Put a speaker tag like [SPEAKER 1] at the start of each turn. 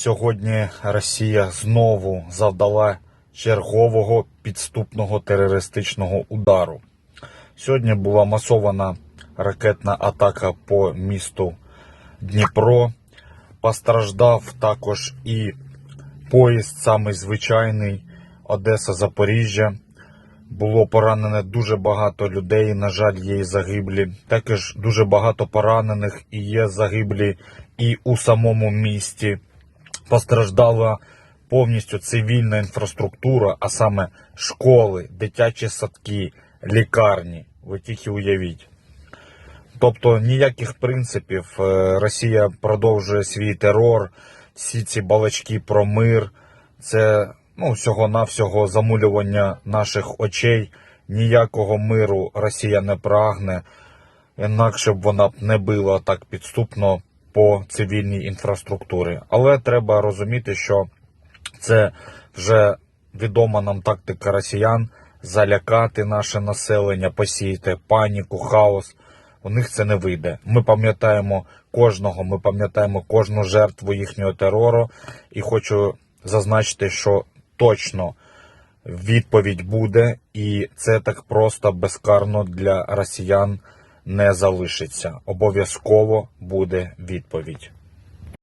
[SPEAKER 1] сьогодні Росія знову завдала чергового підступного терористичного удару. Сьогодні була масована ракетна атака по місту Дніпро. Постраждав також і поїзд, самий звичайний Одеса-Запоріжжя. Було поранене дуже багато людей. На жаль, є і загиблі. Також дуже багато поранених і є загиблі і у самому місті. Постраждала повністю цивільна інфраструктура, а саме школи, дитячі садки, лікарні. Ви тільки уявіть. Тобто ніяких принципів е, Росія продовжує свій терор, всі ці балачки про мир, це ну, всього-навсього замулювання наших очей. Ніякого миру Росія не прагне, інакше б вона б не била так підступно по цивільній інфраструктурі. Але треба розуміти, що це вже відома нам тактика росіян залякати наше населення, посіяти паніку, хаос. У них це не вийде. Ми пам'ятаємо кожного, ми пам'ятаємо кожну жертву їхнього терору. І хочу зазначити, що точно відповідь буде, і це так просто безкарно для росіян не залишиться. Обов'язково буде відповідь.